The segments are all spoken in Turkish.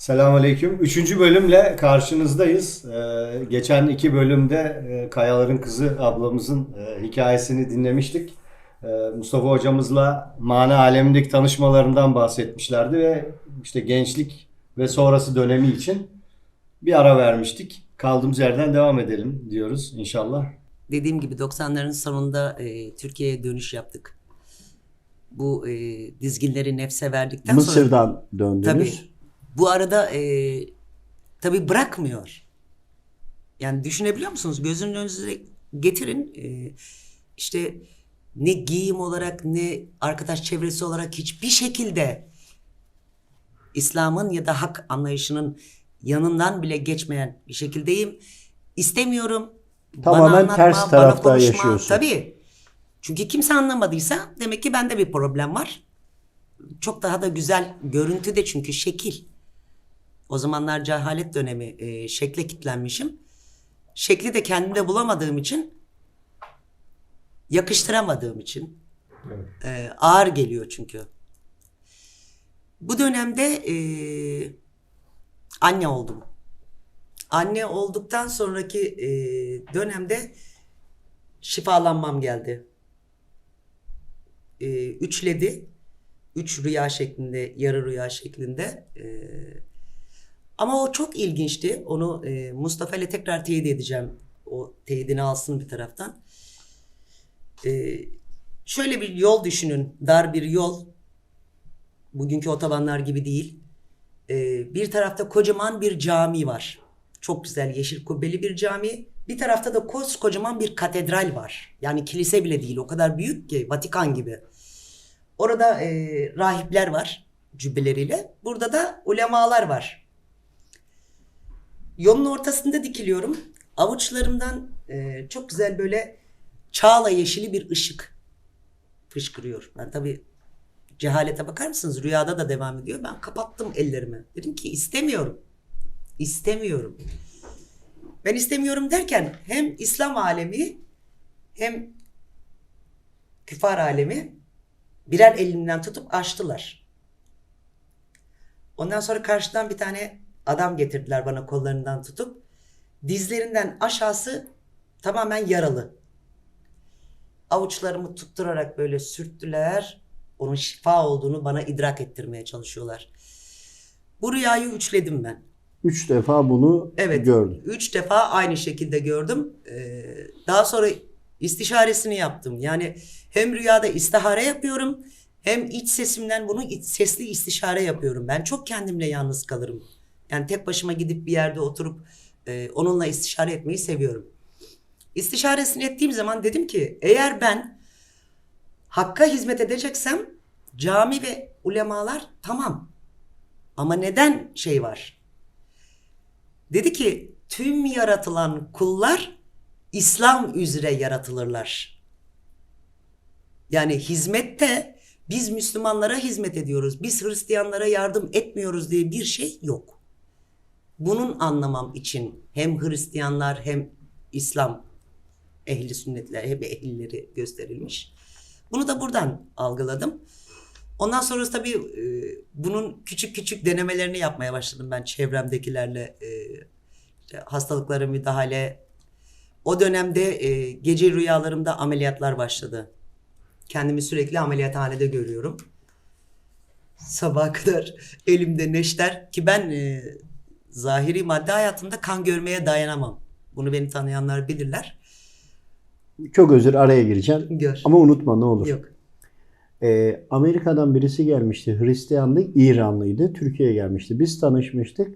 Selamünaleyküm. Üçüncü bölümle karşınızdayız. Ee, geçen iki bölümde e, Kayaların Kızı ablamızın e, hikayesini dinlemiştik. Ee, Mustafa hocamızla mana alemindeki tanışmalarından bahsetmişlerdi ve işte gençlik ve sonrası dönemi için bir ara vermiştik. Kaldığımız yerden devam edelim diyoruz inşallah. Dediğim gibi 90'ların sonunda e, Türkiye'ye dönüş yaptık. Bu e, dizginleri nefse verdikten sonra Mısır'dan döndünüz. tabii bu arada e, tabii bırakmıyor. Yani düşünebiliyor musunuz? Gözünün önünüze getirin. E, işte ne giyim olarak ne arkadaş çevresi olarak hiçbir şekilde İslam'ın ya da hak anlayışının yanından bile geçmeyen bir şekildeyim. İstemiyorum. Tamamen ters tarafta yaşıyorsun. Tabii. Çünkü kimse anlamadıysa demek ki bende bir problem var. Çok daha da güzel görüntü de çünkü şekil. O zamanlar cehalet dönemi e, şekle kitlenmişim. Şekli de kendimde bulamadığım için yakıştıramadığım için e, ağır geliyor çünkü. Bu dönemde e, anne oldum. Anne olduktan sonraki e, dönemde şifalanmam geldi. E, üçledi. Üç rüya şeklinde, yarı rüya şeklinde. E, ama o çok ilginçti. Onu e, Mustafa ile tekrar teyit edeceğim. O teyidini alsın bir taraftan. E, şöyle bir yol düşünün. Dar bir yol. Bugünkü otobanlar gibi değil. E, bir tarafta kocaman bir cami var. Çok güzel yeşil kubbeli bir cami. Bir tarafta da koskocaman bir katedral var. Yani kilise bile değil. O kadar büyük ki Vatikan gibi. Orada e, rahipler var cübbeleriyle. Burada da ulemalar var. Yolun ortasında dikiliyorum. Avuçlarımdan e, çok güzel böyle çağla yeşili bir ışık fışkırıyor. Ben tabii cehalete bakar mısınız? Rüyada da devam ediyor. Ben kapattım ellerimi. Dedim ki istemiyorum. İstemiyorum. Ben istemiyorum derken hem İslam alemi hem küfar alemi birer elimden tutup açtılar. Ondan sonra karşıdan bir tane adam getirdiler bana kollarından tutup. Dizlerinden aşağısı tamamen yaralı. Avuçlarımı tutturarak böyle sürttüler. Onun şifa olduğunu bana idrak ettirmeye çalışıyorlar. Bu rüyayı üçledim ben. Üç defa bunu Evet. gördüm. Üç defa aynı şekilde gördüm. Ee, daha sonra istişaresini yaptım. Yani hem rüyada istihare yapıyorum hem iç sesimden bunu iç- sesli istişare yapıyorum. Ben çok kendimle yalnız kalırım. Yani tek başıma gidip bir yerde oturup e, onunla istişare etmeyi seviyorum. İstişaresini ettiğim zaman dedim ki eğer ben hakka hizmet edeceksem cami ve ulemalar tamam. Ama neden şey var? Dedi ki tüm yaratılan kullar İslam üzere yaratılırlar. Yani hizmette biz Müslümanlara hizmet ediyoruz. Biz Hristiyanlara yardım etmiyoruz diye bir şey yok. Bunun anlamam için hem Hristiyanlar hem İslam ehli sünnetler hep ehlileri gösterilmiş. Bunu da buradan algıladım. Ondan sonra tabii e, bunun küçük küçük denemelerini yapmaya başladım ben çevremdekilerle. E, hastalıklara müdahale. O dönemde e, gece rüyalarımda ameliyatlar başladı. Kendimi sürekli ameliyathanede görüyorum. Sabaha kadar elimde neşter ki ben e, zahiri madde hayatımda kan görmeye dayanamam. Bunu beni tanıyanlar bilirler. Çok özür araya gireceğim. Gör. Ama unutma ne olur. Yok. Ee, Amerika'dan birisi gelmişti. Hristiyanlı, İranlıydı. Türkiye'ye gelmişti. Biz tanışmıştık.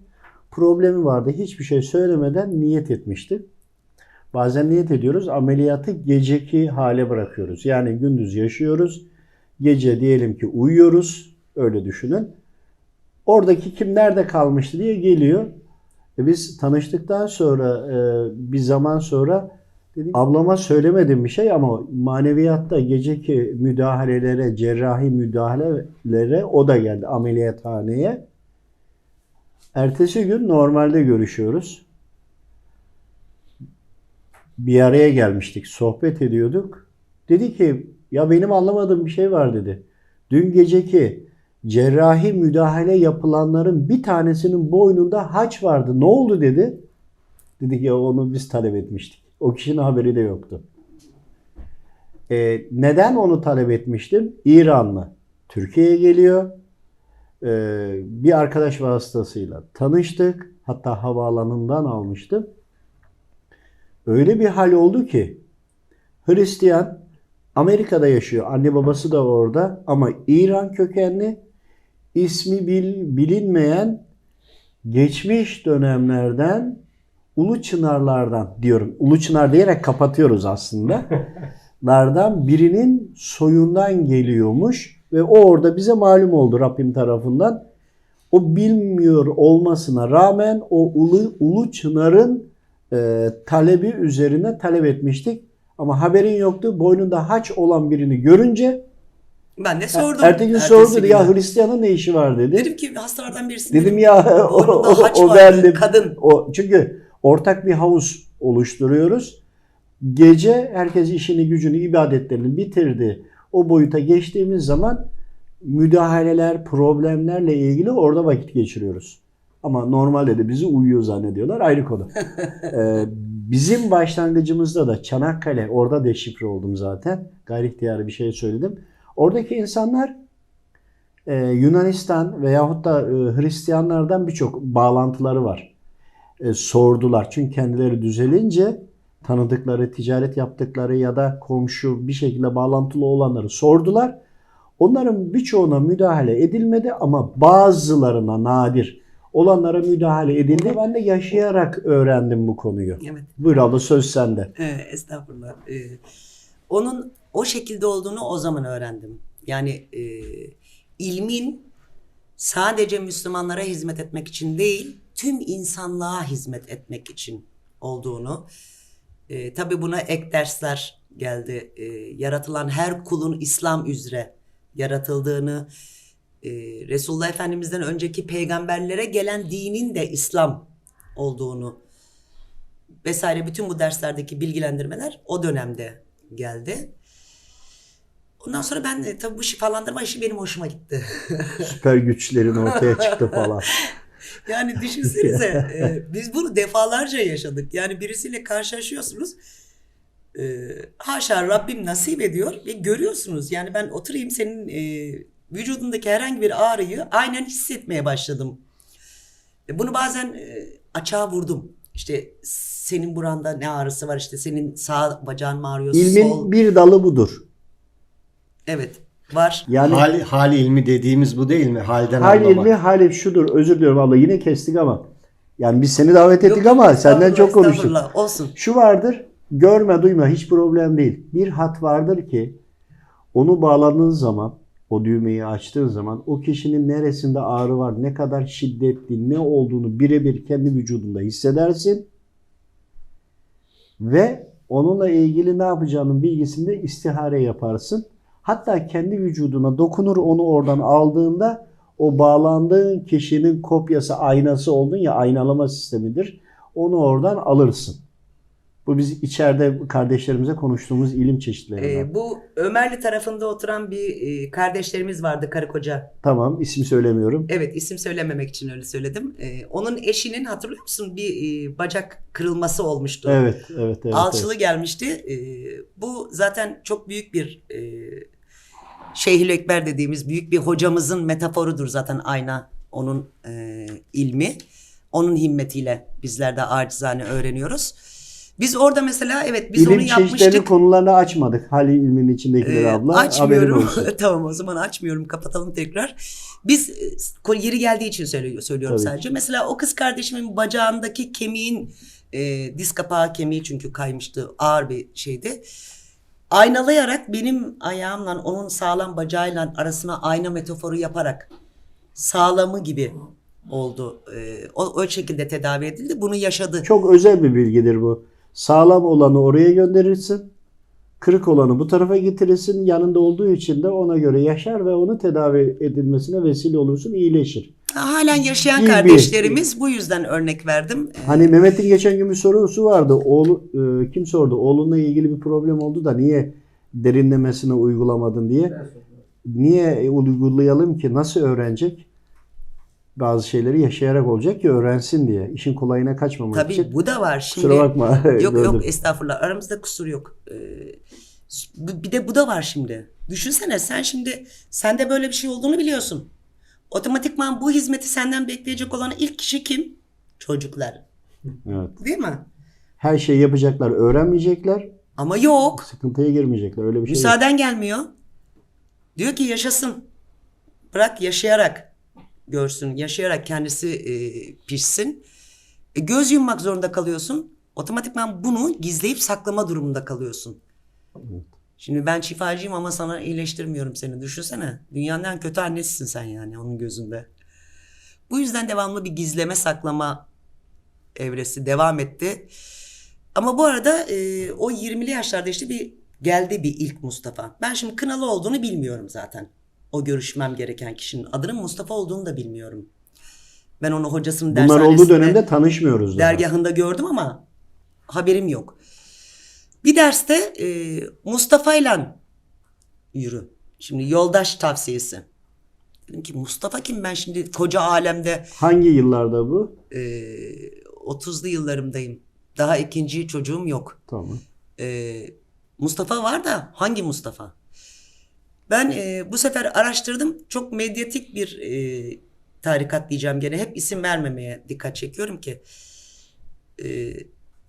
Problemi vardı. Hiçbir şey söylemeden niyet etmişti. Bazen niyet ediyoruz. Ameliyatı geceki hale bırakıyoruz. Yani gündüz yaşıyoruz. Gece diyelim ki uyuyoruz. Öyle düşünün. Oradaki kim nerede kalmıştı diye geliyor. E biz tanıştıktan sonra e, bir zaman sonra dedim ablama söylemedim bir şey ama maneviyatta geceki müdahalelere, cerrahi müdahalelere o da geldi ameliyathaneye. Ertesi gün normalde görüşüyoruz. Bir araya gelmiştik, sohbet ediyorduk. Dedi ki ya benim anlamadığım bir şey var dedi. Dün geceki cerrahi müdahale yapılanların bir tanesinin boynunda haç vardı. Ne oldu dedi. Dedik ya onu biz talep etmiştik. O kişinin haberi de yoktu. Ee, neden onu talep etmiştim? İranlı. Türkiye'ye geliyor. Ee, bir arkadaş vasıtasıyla tanıştık. Hatta havaalanından almıştım. Öyle bir hal oldu ki Hristiyan Amerika'da yaşıyor. Anne babası da orada ama İran kökenli ismi bil- bilinmeyen geçmiş dönemlerden Ulu Çınarlardan diyorum. Ulu Çınar diyerek kapatıyoruz aslında. lardan birinin soyundan geliyormuş ve o orada bize malum oldu Rabbim tarafından. O bilmiyor olmasına rağmen o Ulu, Ulu Çınar'ın e, talebi üzerine talep etmiştik. Ama haberin yoktu. Boynunda haç olan birini görünce Ben de sordum. ertesi gün sordu ya Hristiyanın ne işi var dedi. Dedim ki hastalardan birisinin Dedim ya o, o, o vardı, kadın. O, çünkü ortak bir havuz oluşturuyoruz. Gece herkes işini gücünü ibadetlerini bitirdi. O boyuta geçtiğimiz zaman müdahaleler, problemlerle ilgili orada vakit geçiriyoruz. Ama normalde de bizi uyuyor zannediyorlar ayrı konu. Ee, bizim başlangıcımızda da Çanakkale orada deşifre oldum zaten. Gayri ihtiyari bir şey söyledim. Oradaki insanlar e, Yunanistan veyahut da e, Hristiyanlardan birçok bağlantıları var. E, sordular. Çünkü kendileri düzelince tanıdıkları, ticaret yaptıkları ya da komşu bir şekilde bağlantılı olanları sordular. Onların birçoğuna müdahale edilmedi ama bazılarına nadir olanlara müdahale edildi. Ben de yaşayarak öğrendim bu konuyu. Evet. Buyur abla söz sende. Ee, estağfurullah. Ee, onun o şekilde olduğunu o zaman öğrendim. Yani e, ilmin sadece Müslümanlara hizmet etmek için değil, tüm insanlığa hizmet etmek için olduğunu. E, tabii buna ek dersler geldi. E, yaratılan her kulun İslam üzere yaratıldığını, e, Resulullah Efendimiz'den önceki peygamberlere gelen dinin de İslam olduğunu vesaire bütün bu derslerdeki bilgilendirmeler o dönemde geldi. Ondan sonra ben de tabii bu şifalandırma işi benim hoşuma gitti. Süper güçlerin ortaya çıktı falan. yani düşünsenize e, biz bunu defalarca yaşadık. Yani birisiyle karşılaşıyorsunuz. E, haşa Rabbim nasip ediyor ve görüyorsunuz. Yani ben oturayım senin e, vücudundaki herhangi bir ağrıyı aynen hissetmeye başladım. E, Bunu bazen e, açığa vurdum. İşte senin buranda ne ağrısı var işte senin sağ bacağın mı ağrıyor İlmin sol. bir dalı budur. Evet var. Yani Hal, hal ilmi dediğimiz bu değil mi? Halden hal anlamak. ilmi hal şudur. Özür diliyorum abla yine kestik ama. Yani biz seni davet ettik Yok, ama senden çok konuştuk. Olsun. Şu vardır. Görme duyma hiç problem değil. Bir hat vardır ki onu bağladığın zaman o düğmeyi açtığın zaman o kişinin neresinde ağrı var, ne kadar şiddetli, ne olduğunu birebir kendi vücudunda hissedersin. Ve onunla ilgili ne yapacağının bilgisini de istihare yaparsın. Hatta kendi vücuduna dokunur onu oradan aldığında o bağlandığın kişinin kopyası aynası oldun ya aynalama sistemidir. Onu oradan alırsın. Bu biz içeride kardeşlerimize konuştuğumuz ilim çeşitlerinden. Ee, bu Ömerli tarafında oturan bir e, kardeşlerimiz vardı karı koca. Tamam isim söylemiyorum. Evet isim söylememek için öyle söyledim. Ee, onun eşinin hatırlıyor musun bir e, bacak kırılması olmuştu. Evet, evet, evet. Alçılı evet. gelmişti. Ee, bu zaten çok büyük bir e, Şeyhül Ekber dediğimiz büyük bir hocamızın metaforudur zaten ayna onun e, ilmi. Onun himmetiyle bizler de acizane öğreniyoruz. Biz orada mesela evet biz İlim onu yapmıştık. konularını açmadık. Hali ilmin içindekileri Ee, abla. Açmıyorum. tamam o zaman açmıyorum. Kapatalım tekrar. Biz e, yeri geldiği için söylüyor, söylüyorum Tabii sadece. Mesela o kız kardeşimin bacağındaki kemiğin e, diz kapağı kemiği çünkü kaymıştı. Ağır bir şeydi. Aynalayarak benim ayağımla onun sağlam bacağıyla arasına ayna metaforu yaparak sağlamı gibi oldu. E, o, o şekilde tedavi edildi. Bunu yaşadı. Çok özel bir bilgidir bu. Sağlam olanı oraya gönderirsin. Kırık olanı bu tarafa getirirsin. Yanında olduğu için de ona göre yaşar ve onu tedavi edilmesine vesile olursun, iyileşir. Halen yaşayan Gibi. kardeşlerimiz bu yüzden örnek verdim. Hani Mehmet'in geçen gün bir sorusu vardı. Oğlu, e, kim sordu? Oğlunla ilgili bir problem oldu da niye derinlemesine uygulamadın diye. niye uygulayalım ki? Nasıl öğrenecek? Bazı şeyleri yaşayarak olacak ki öğrensin diye. İşin kolayına kaçmamak Tabii için. bu da var. Şimdi Kusura bakma. Yok yok estağfurullah aramızda kusur yok. Ee, bir de bu da var şimdi. Düşünsene sen şimdi sende böyle bir şey olduğunu biliyorsun. Otomatikman bu hizmeti senden bekleyecek olan ilk kişi kim? Çocuklar. Evet. Değil mi? Her şeyi yapacaklar, öğrenmeyecekler, Ama yok. sıkıntıya girmeyecekler. Öyle bir şey yok. Müsaaden gelmiyor. Diyor ki yaşasın. Bırak yaşayarak görsün. Yaşayarak kendisi e, pişsin. E, göz yummak zorunda kalıyorsun. Otomatikman bunu gizleyip saklama durumunda kalıyorsun. Şimdi ben şifacıyım ama sana iyileştirmiyorum seni. Düşünsene. Dünyanın en kötü annesisin sen yani onun gözünde. Bu yüzden devamlı bir gizleme saklama evresi devam etti. Ama bu arada e, o 20'li yaşlarda işte bir geldi bir ilk Mustafa. Ben şimdi Kınalı olduğunu bilmiyorum zaten. O görüşmem gereken kişinin adının Mustafa olduğunu da bilmiyorum. Ben onu hocasının Bunlar olduğu dönemde tanışmıyoruz daha. dergahında gördüm ama haberim yok. Bir derste e, Mustafa'yla yürü. Şimdi yoldaş tavsiyesi. Dedim ki Mustafa kim ben şimdi koca alemde Hangi yıllarda bu? e, 30'lu yıllarımdayım. Daha ikinci çocuğum yok. Tamam. Ee, Mustafa var da hangi Mustafa? Ben e, bu sefer araştırdım. Çok medyatik bir e, tarikat diyeceğim gene. Hep isim vermemeye dikkat çekiyorum ki. E,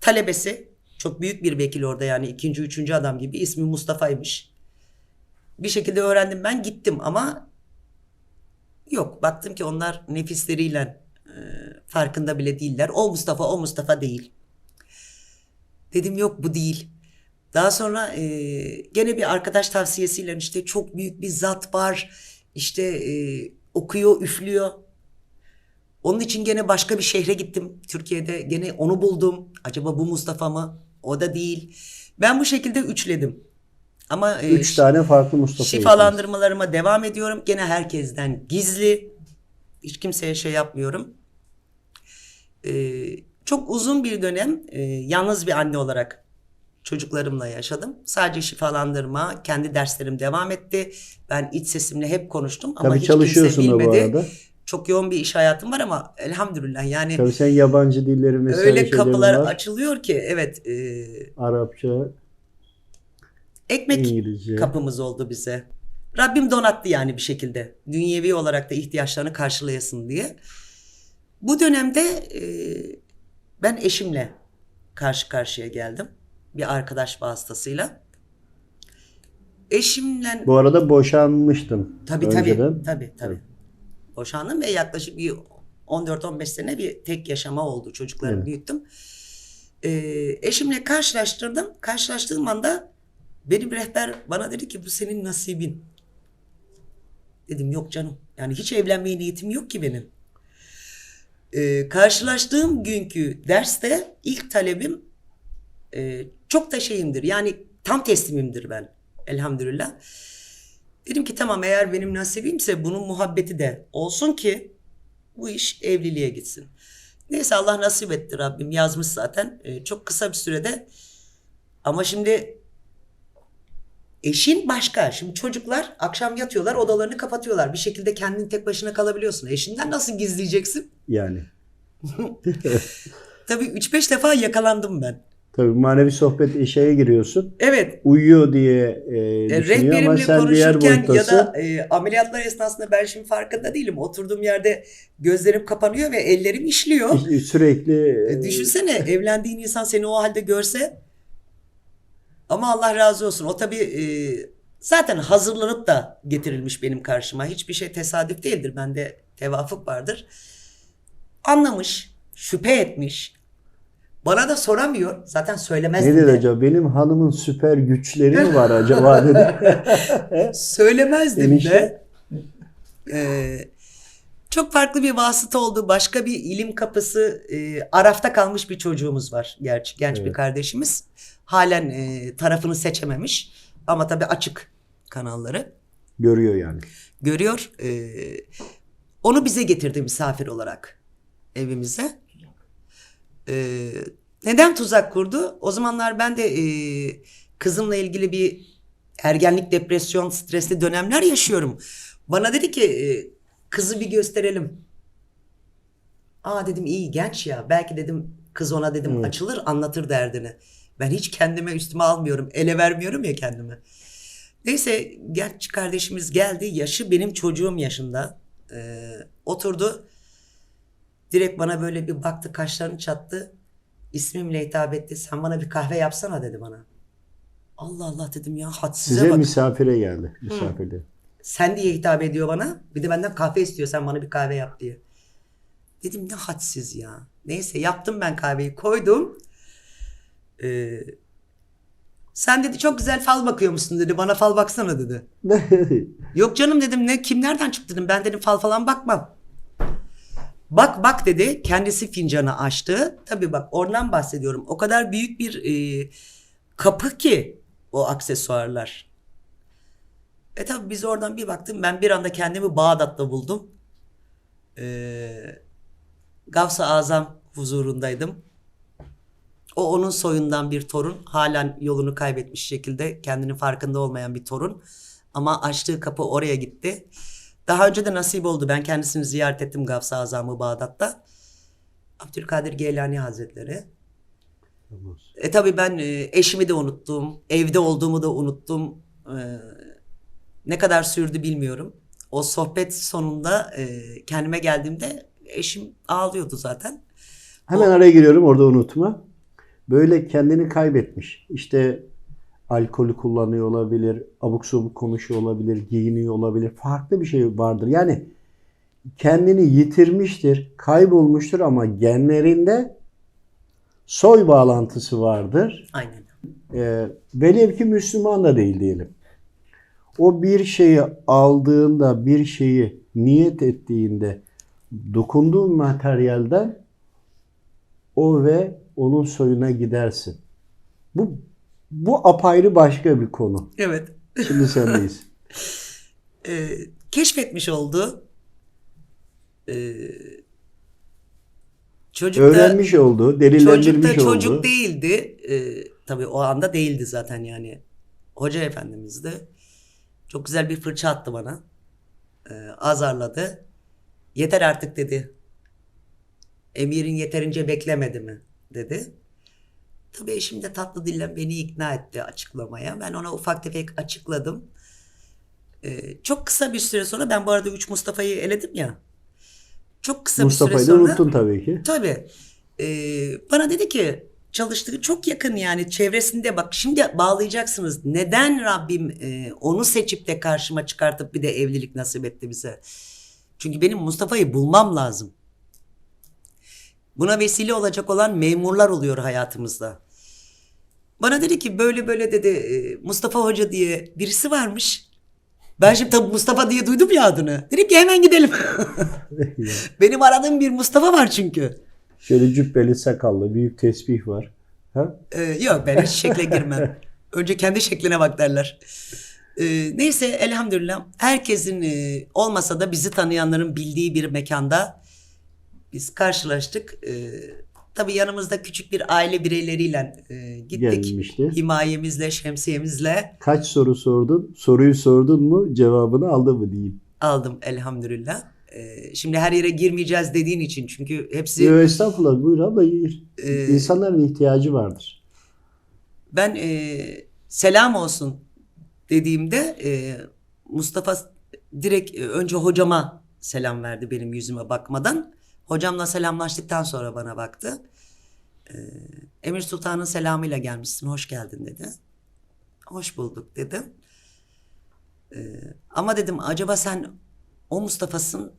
talebesi çok büyük bir vekil orada yani ikinci üçüncü adam gibi ismi Mustafa'ymış. Bir şekilde öğrendim ben gittim ama yok baktım ki onlar nefisleriyle e, farkında bile değiller. O Mustafa o Mustafa değil. Dedim yok bu değil. Daha sonra e, gene bir arkadaş tavsiyesiyle işte çok büyük bir zat var. İşte e, okuyor, üflüyor. Onun için gene başka bir şehre gittim. Türkiye'de gene onu buldum. Acaba bu Mustafa mı? O da değil. Ben bu şekilde üçledim. Ama e, Üç tane farklı Mustafa. şifalandırmalarıma devam ediyorum. Gene herkesten gizli. Hiç kimseye şey yapmıyorum. Ee, çok uzun bir dönem e, yalnız bir anne olarak çocuklarımla yaşadım. Sadece şifalandırma, kendi derslerim devam etti. Ben iç sesimle hep konuştum ama Tabii hiç kimse da bu bilmedi. arada. Çok yoğun bir iş hayatım var ama elhamdülillah yani Tabii sen yabancı dilleri vesaire öyle kapılar var. açılıyor ki evet e, Arapça, ekmek İngilizce. kapımız oldu bize. Rabbim donattı yani bir şekilde. Dünyevi olarak da ihtiyaçlarını karşılayasın diye. Bu dönemde e, ben eşimle karşı karşıya geldim. Bir arkadaş vasıtasıyla. Eşimle Bu arada boşanmıştın. tabii önceden. tabii tabii tabii. Boşandım ve yaklaşık bir 14-15 sene bir tek yaşama oldu. Çocuklarımı Evet. büyüttüm. Ee, eşimle karşılaştırdım. Karşılaştığım anda benim rehber bana dedi ki bu senin nasibin. Dedim yok canım. Yani hiç evlenmeye niyetim yok ki benim. Ee, karşılaştığım günkü derste ilk talebim e, çok da şeyimdir. Yani tam teslimimdir ben. Elhamdülillah. Dedim ki tamam eğer benim nasibimse bunun muhabbeti de olsun ki bu iş evliliğe gitsin. Neyse Allah nasip etti Rabbim yazmış zaten. Ee, çok kısa bir sürede ama şimdi eşin başka. Şimdi çocuklar akşam yatıyorlar odalarını kapatıyorlar. Bir şekilde kendin tek başına kalabiliyorsun. Eşinden nasıl gizleyeceksin? Yani. Tabii 3-5 defa yakalandım ben. Tabii manevi sohbet şeye giriyorsun. Evet Uyuyor diye e, E, düşünüyor ama rehberimle sen diğer konuşurken ya da e, ameliyatlar esnasında ben şimdi farkında değilim. Oturduğum yerde gözlerim kapanıyor ve ellerim işliyor. Sürekli E, e, düşünsene evlendiğin insan seni o halde görse. Ama Allah razı olsun. O tabii e, zaten hazırlanıp da getirilmiş benim karşıma. Hiçbir şey tesadüf değildir. Bende tevafuk vardır. Anlamış, şüphe etmiş. Bana da soramıyor. Zaten söylemez ne dedi de. acaba? Benim hanımın süper güçleri mi var acaba dedi. Söylemezdim Enişte. de. Ee, çok farklı bir vasıta oldu. Başka bir ilim kapısı. e, arafta kalmış bir çocuğumuz var. Gerçi genç bir Evet. kardeşimiz. Halen e, tarafını seçememiş. Ama tabii açık kanalları. Görüyor yani. Görüyor. Ee, onu bize getirdi misafir olarak evimize. Ee, neden tuzak kurdu? O zamanlar ben de e, kızımla ilgili bir ergenlik, depresyon, stresli dönemler yaşıyorum. Bana dedi ki e, kızı bir gösterelim. Aa dedim iyi genç ya. Belki dedim kız ona dedim Evet. açılır anlatır derdini. Ben hiç kendime üstüme almıyorum. Ele vermiyorum ya kendimi. Neyse genç kardeşimiz geldi. Yaşı benim çocuğum yaşında. Ee, oturdu. Direkt bana böyle bir baktı kaşlarını çattı. İsmimle hitap etti. Sen bana bir kahve yapsana dedi bana. Allah Allah dedim ya hadsize Size bak. misafire geldi. Misafirde. Sen diye hitap ediyor bana. Bir de benden kahve istiyor sen bana bir kahve yap diye. Dedim ne hadsiz ya. Neyse yaptım ben kahveyi koydum. Ee, sen dedi çok güzel fal bakıyormuşsun dedi. Bana fal baksana dedi. Yok canım dedim ne kim nereden çıktı dedim. Ben dedim fal falan bakmam. Bak bak dedi. Kendisi fincanı açtı. Tabii bak oradan bahsediyorum. O kadar büyük bir e, kapı ki o aksesuarlar. E tabii biz oradan bir baktım. Ben bir anda kendimi Bağdat'ta buldum. Ee, Gavs-ı Azam huzurundaydım. O onun soyundan bir torun. Halen yolunu kaybetmiş şekilde kendinin farkında olmayan bir torun. Ama açtığı kapı oraya gitti. Daha önce de nasip oldu. Ben kendisini ziyaret ettim Gavs-ı Azam'ı Bağdat'ta. Abdülkadir Geylani Hazretleri. E tabii ben e, eşimi de unuttum. Evde olduğumu da unuttum. E, ne kadar sürdü bilmiyorum. O sohbet sonunda e, kendime geldiğimde eşim ağlıyordu zaten. Hemen araya giriyorum orada unutma. Böyle kendini kaybetmiş. İşte alkolü kullanıyor olabilir, abuk sabuk konuşuyor olabilir, giyiniyor olabilir. Farklı bir şey vardır. Yani kendini yitirmiştir, kaybolmuştur ama genlerinde soy bağlantısı vardır. Aynen. Ee, velev ki Müslüman da değil diyelim. O bir şeyi aldığında, bir şeyi niyet ettiğinde dokunduğun materyalden o ve onun soyuna gidersin. Bu bu apayrı başka bir konu. Evet. Şimdi sendeyiz. E, keşfetmiş oldu. E, çocuk da Öğrenmiş oldu, çocuk delillendirmiş çocuk oldu. değildi. E, tabii o anda değildi zaten yani. Hoca efendimiz de çok güzel bir fırça attı bana. E, azarladı. Yeter artık dedi. Emirin yeterince beklemedi mi dedi. Tabii eşim de tatlı dille beni ikna etti açıklamaya. Ben ona ufak tefek açıkladım. Ee, çok kısa bir süre sonra ben bu arada 3 Mustafa'yı eledim ya. Çok kısa bir Mustafa'yı süre da sonra unuttun tabii ki. Tabii. Ee, bana dedi ki çalıştığı çok yakın yani çevresinde bak şimdi bağlayacaksınız. Neden Rabbim e, onu seçip de karşıma çıkartıp bir de evlilik nasip etti bize? Çünkü benim Mustafa'yı bulmam lazım. Buna vesile olacak olan memurlar oluyor hayatımızda. Bana dedi ki böyle böyle dedi e, Mustafa Hoca diye birisi varmış. Ben şimdi tabii Mustafa diye duydum ya adını. Dedim ki hemen gidelim. Benim aradığım bir Mustafa var çünkü. Şöyle cübbeli sakallı büyük tesbih var. Ha? Ee, yok ben hiç şekle girmem. Önce kendi şekline bak derler. Ee, neyse elhamdülillah herkesin e, olmasa da bizi tanıyanların bildiği bir mekanda biz karşılaştık. Ee, tabii yanımızda küçük bir aile bireyleriyle e, gittik. Gelmişti. Himayemizle, şemsiyemizle Kaç soru sordun? Soruyu sordun mu? Cevabını aldın mı diyeyim. aldım elhamdülillah. Ee, şimdi her yere girmeyeceğiz dediğin için çünkü hepsi Yo, estağfurullah buyur abla gir. Ee, İnsanların ihtiyacı vardır. Ben e, selam olsun dediğimde e, Mustafa direkt e, önce hocama selam verdi benim yüzüme bakmadan. Hocamla selamlaştıktan sonra bana baktı. E, Emir Sultan'ın selamıyla gelmişsin, hoş geldin dedi. Hoş bulduk dedim. E, ama dedim acaba sen o Mustafa'sın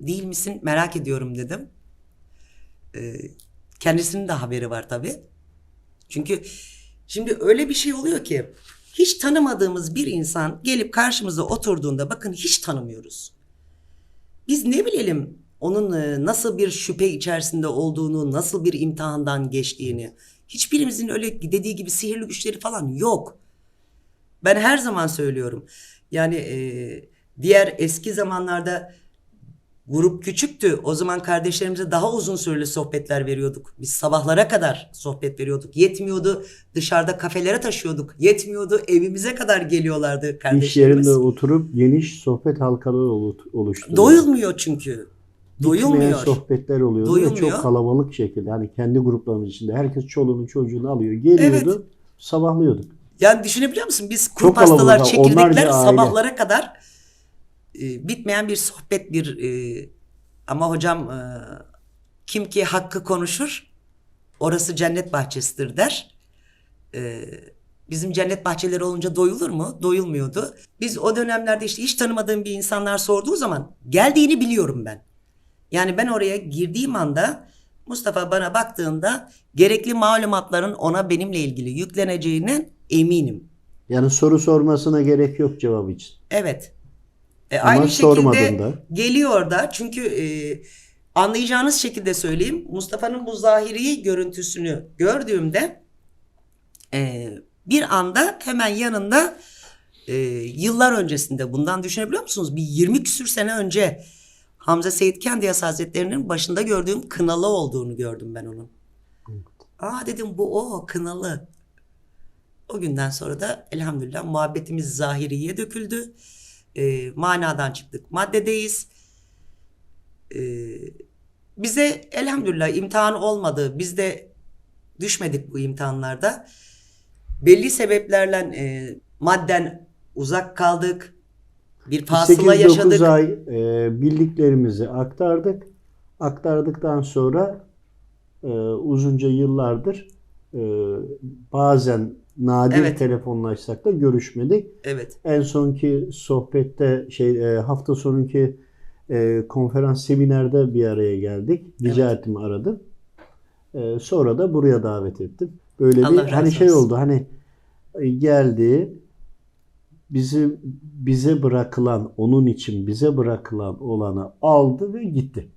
değil misin merak ediyorum dedim. E, kendisinin de haberi var tabii. Çünkü şimdi öyle bir şey oluyor ki hiç tanımadığımız bir insan gelip karşımıza oturduğunda bakın hiç tanımıyoruz. Biz ne bilelim onun e, nasıl bir şüphe içerisinde olduğunu, nasıl bir imtihandan geçtiğini. Hiçbirimizin öyle dediği gibi sihirli güçleri falan yok. Ben her zaman söylüyorum. Yani e, diğer eski zamanlarda grup küçüktü. O zaman kardeşlerimize daha uzun süreli sohbetler veriyorduk. Biz sabahlara kadar sohbet veriyorduk. Yetmiyordu dışarıda kafelere taşıyorduk. Yetmiyordu evimize kadar geliyorlardı İş kardeşlerimiz. yerinde oturup geniş sohbet halkaları olu- oluşturuyor. Doyulmuyor çünkü. Doyulmuyor. sohbetler oluyordu ve Doyulmuyor. çok kalabalık şekilde. Hani kendi gruplarımız içinde herkes çoluğunu çocuğunu alıyor. Geliyordu, sabahlıyorduk. Yani düşünebiliyor musun? Biz kuru Çok pastalar, çekirdekler Onlarca aile. sabahlara kadar e, bitmeyen bir sohbet bir e, ama hocam e, kim ki hakkı konuşur orası cennet bahçesidir der. E, bizim cennet bahçeleri olunca doyulur mu? Doyulmuyordu. Biz o dönemlerde işte hiç tanımadığım bir insanlar sorduğu zaman geldiğini biliyorum ben. Yani ben oraya girdiğim anda Mustafa bana baktığında gerekli malumatların ona benimle ilgili yükleneceğine eminim. Yani soru sormasına gerek yok cevap için. Evet. E, Ama aynı şekilde da. geliyor da çünkü e, anlayacağınız şekilde söyleyeyim. Mustafa'nın bu zahiri görüntüsünü gördüğümde e, bir anda hemen yanında e, yıllar öncesinde bundan düşünebiliyor musunuz? Bir 20 küsür sene önce Hamza Seyit Kendiyas Hazretleri'nin başında gördüğüm kınalı olduğunu gördüm ben onun. Aa dedim bu o kınalı. O günden sonra da elhamdülillah muhabbetimiz zahiriye döküldü. E, manadan çıktık. Maddedeyiz. E, bize elhamdülillah imtihan olmadı. Biz de düşmedik bu imtihanlarda. Belli sebeplerle e, madden uzak kaldık. Bir fasıla 8-9 yaşadık. ay e, bildiklerimizi aktardık. Aktardıktan sonra e, uzunca yıllardır e, bazen nadir Evet. telefonlaşsak da görüşmedik. Evet. En sonki sohbette şey e, hafta sonunki e, konferans seminerde bir araya geldik. Rica Evet. ettim aradım. E, sonra da buraya davet ettim. Böyle Allah bir hani şey olsun. oldu hani e, geldi bizi bize bırakılan onun için bize bırakılan olanı aldı ve gitti.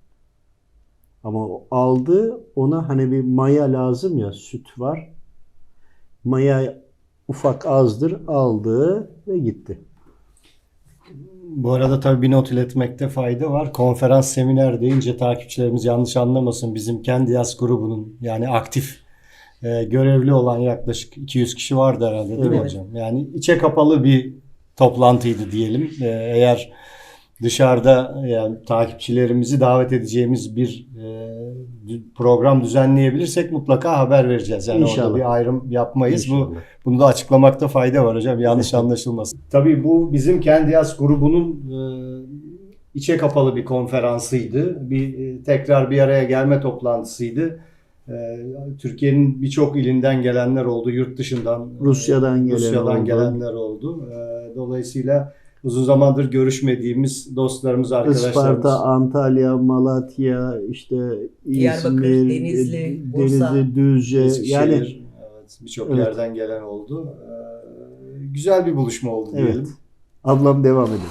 Ama o aldı ona hani bir maya lazım ya süt var. Maya ufak azdır aldı ve gitti. Bu arada tabii bir not iletmekte fayda var. Konferans seminer deyince takipçilerimiz yanlış anlamasın. Bizim kendi yaz grubunun yani aktif e, görevli olan yaklaşık 200 kişi vardı herhalde değil mi Evet. hocam? Yani içe kapalı bir toplantıydı diyelim. E, eğer dışarıda yani takipçilerimizi davet edeceğimiz bir e, program düzenleyebilirsek mutlaka haber vereceğiz. Yani İnşallah. orada bir ayrım yapmayız. Bu İnşallah. bunu da açıklamakta fayda var hocam. Yanlış anlaşılmasın. Tabii bu bizim kendi yaz grubunun e, içe kapalı bir konferansıydı. Bir e, tekrar bir araya gelme toplantısıydı. E, Türkiye'nin birçok ilinden gelenler oldu, yurt dışından, e, Rusya'dan gelen Rusya'dan oldu. gelenler oldu. E, Dolayısıyla uzun zamandır görüşmediğimiz dostlarımız, arkadaşlarımız. Isparta, Antalya, Malatya, işte Diyarbakır, İzmir, Denizli, Bursa, Denizli, Düzce Eskişehir, yani evet, birçok Evet. yerden gelen oldu. E, Güzel bir buluşma oldu evet. diyelim. Ablam devam edin.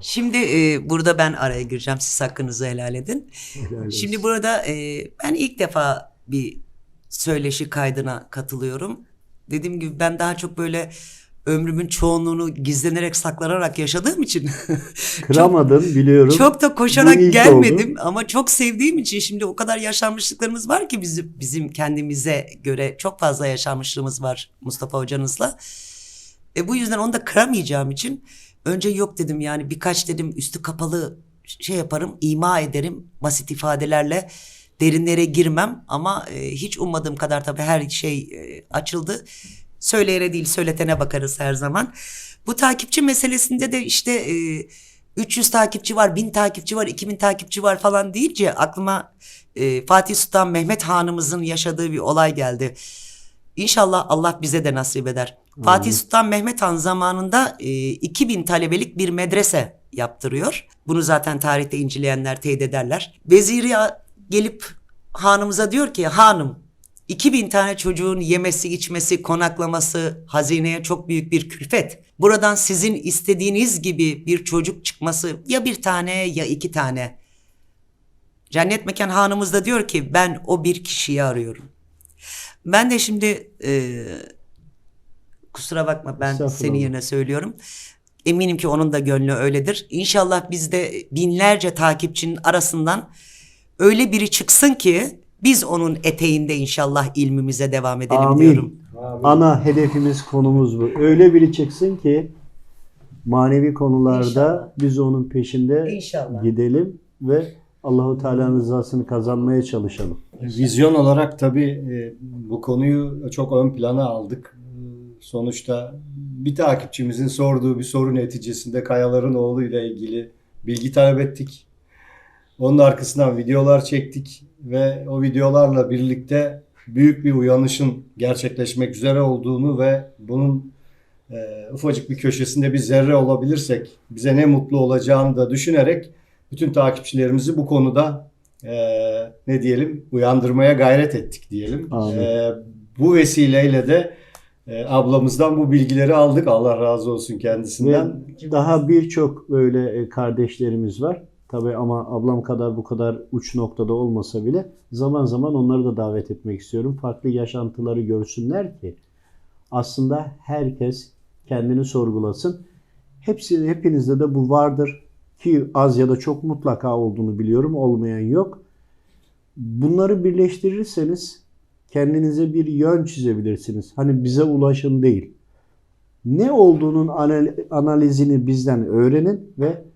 Şimdi e, burada ben araya gireceğim. Siz hakkınızı helal edin. Helal olsun. Şimdi burada e, ben ilk defa bir söyleşi kaydına katılıyorum. Dediğim gibi ben daha çok böyle ömrümün çoğunluğunu gizlenerek saklanarak yaşadığım için Kıramadın biliyorum. çok da koşarak gelmedim ama çok sevdiğim için şimdi o kadar yaşanmışlıklarımız var ki bizim bizim kendimize göre çok fazla yaşanmışlığımız var Mustafa hocanızla. E bu yüzden onu da kıramayacağım için önce yok dedim yani birkaç dedim üstü kapalı şey yaparım ima ederim basit ifadelerle derinlere girmem ama e, hiç ummadığım kadar tabii her şey e, açıldı. Söyleyene değil söyletene bakarız her zaman. Bu takipçi meselesinde de işte e, 300 takipçi var, 1000 takipçi var, 2000 takipçi var falan deyince aklıma e, Fatih Sultan Mehmet Hanımızın yaşadığı bir olay geldi. İnşallah Allah bize de nasip eder. Fatih Sultan Mehmet Han zamanında e, 2000 talebelik bir medrese yaptırıyor. Bunu zaten tarihte inceleyenler teyit ederler. Veziri gelip hanımıza diyor ki hanım 2000 tane çocuğun yemesi, içmesi, konaklaması hazineye çok büyük bir külfet. Buradan sizin istediğiniz gibi bir çocuk çıkması ya bir tane ya iki tane. Cennet Mekan hanımız da diyor ki ben o bir kişiyi arıyorum. Ben de şimdi e, kusura bakma ben senin yerine söylüyorum. Eminim ki onun da gönlü öyledir. İnşallah biz de binlerce takipçinin arasından öyle biri çıksın ki biz onun eteğinde inşallah ilmimize devam edelim Amin. diyorum. Ana hedefimiz konumuz bu. Öyle biri çıksın ki manevi konularda İnşallah. biz onun peşinde İnşallah. gidelim ve Allahu Teala'nın rızasını kazanmaya çalışalım. Vizyon olarak tabii e, bu konuyu çok ön plana aldık. E, Sonuçta bir takipçimizin sorduğu bir soru neticesinde Kayaların oğlu ile ilgili bilgi talep ettik. Onun arkasından videolar çektik ve o videolarla birlikte büyük bir uyanışın gerçekleşmek üzere olduğunu ve bunun e, ufacık bir köşesinde bir zerre olabilirsek bize ne mutlu olacağını da düşünerek bütün takipçilerimizi bu konuda e, ne diyelim uyandırmaya gayret ettik diyelim. Amin. E, bu vesileyle de e, ablamızdan bu bilgileri aldık. Allah razı olsun Ve kendisinden. daha birçok böyle e, kardeşlerimiz var. Tabii ama ablam kadar bu kadar uç noktada olmasa bile zaman zaman onları da davet etmek istiyorum. Farklı yaşantıları görsünler ki aslında herkes kendini sorgulasın. Hepsi hepinizde de bu vardır ki az ya da çok mutlaka olduğunu biliyorum. Olmayan yok. Bunları birleştirirseniz kendinize bir yön çizebilirsiniz. Hani bize ulaşın değil. Ne olduğunun anal- analizini bizden öğrenin ve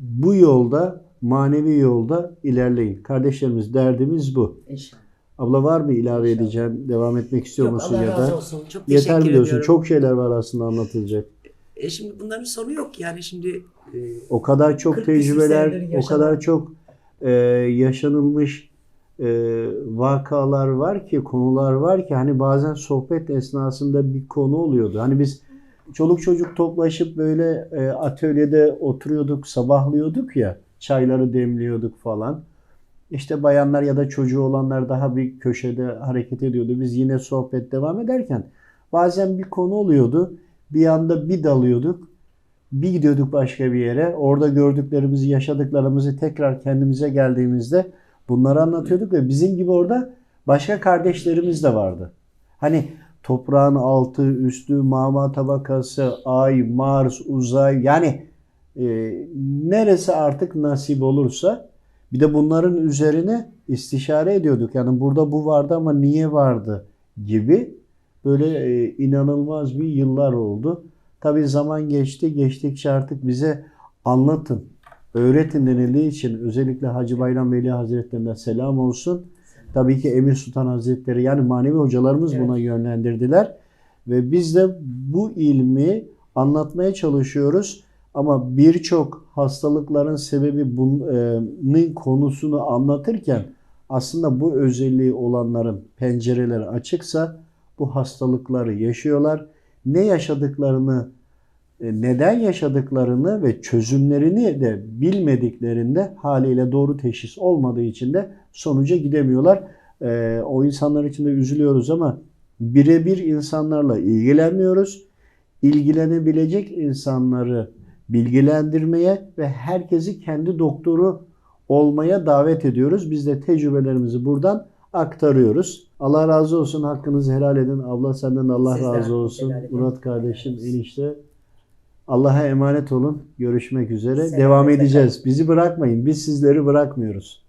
bu yolda, manevi yolda ilerleyin. Kardeşlerimiz derdimiz bu. İnşallah. Abla var mı ilave İnşallah. edeceğin, devam etmek istiyor Yok, musun Allah ya razı da? olsun. Çok Yeter teşekkür biliyorsun. ediyorum. Çok şeyler var aslında anlatılacak. E şimdi bunların sonu yok yani şimdi e, O kadar çok 40 küsur tecrübeler, o yaşanan- kadar çok e, yaşanılmış e, vakalar var ki, konular var ki hani bazen sohbet esnasında bir konu oluyordu. Hani biz çoluk çocuk toplaşıp böyle e, atölyede oturuyorduk, sabahlıyorduk ya, çayları demliyorduk falan. İşte bayanlar ya da çocuğu olanlar daha bir köşede hareket ediyordu. Biz yine sohbet devam ederken bazen bir konu oluyordu. Bir anda bir dalıyorduk. Bir gidiyorduk başka bir yere. Orada gördüklerimizi, yaşadıklarımızı tekrar kendimize geldiğimizde bunları anlatıyorduk ve bizim gibi orada başka kardeşlerimiz de vardı. Hani toprağın altı, üstü, mama tabakası, ay, Mars, uzay yani e, neresi artık nasip olursa bir de bunların üzerine istişare ediyorduk. Yani burada bu vardı ama niye vardı gibi böyle e, inanılmaz bir yıllar oldu. Tabii zaman geçti. Geçtikçe artık bize anlatın, öğretin denildiği için özellikle Hacı Bayram Veli Hazretlerine selam olsun. Tabii ki Emir Sultan Hazretleri yani manevi hocalarımız Evet. buna yönlendirdiler. Ve biz de bu ilmi anlatmaya çalışıyoruz. Ama birçok hastalıkların sebebi bunun konusunu anlatırken aslında bu özelliği olanların pencereleri açıksa bu hastalıkları yaşıyorlar. Ne yaşadıklarını, e, neden yaşadıklarını ve çözümlerini de bilmediklerinde haliyle doğru teşhis olmadığı için de sonuca gidemiyorlar. E, O insanlar için de üzülüyoruz ama birebir insanlarla ilgilenmiyoruz. İlgilenebilecek insanları bilgilendirmeye ve herkesi kendi doktoru olmaya davet ediyoruz. Biz de tecrübelerimizi buradan aktarıyoruz. Allah razı olsun. Hakkınızı helal edin. Abla senden de Allah Sizden razı olsun. Murat kardeşim, enişte. Allah'a emanet olun. Görüşmek üzere. Selametle Devam edeceğiz. Bizi bırakmayın. Biz sizleri bırakmıyoruz.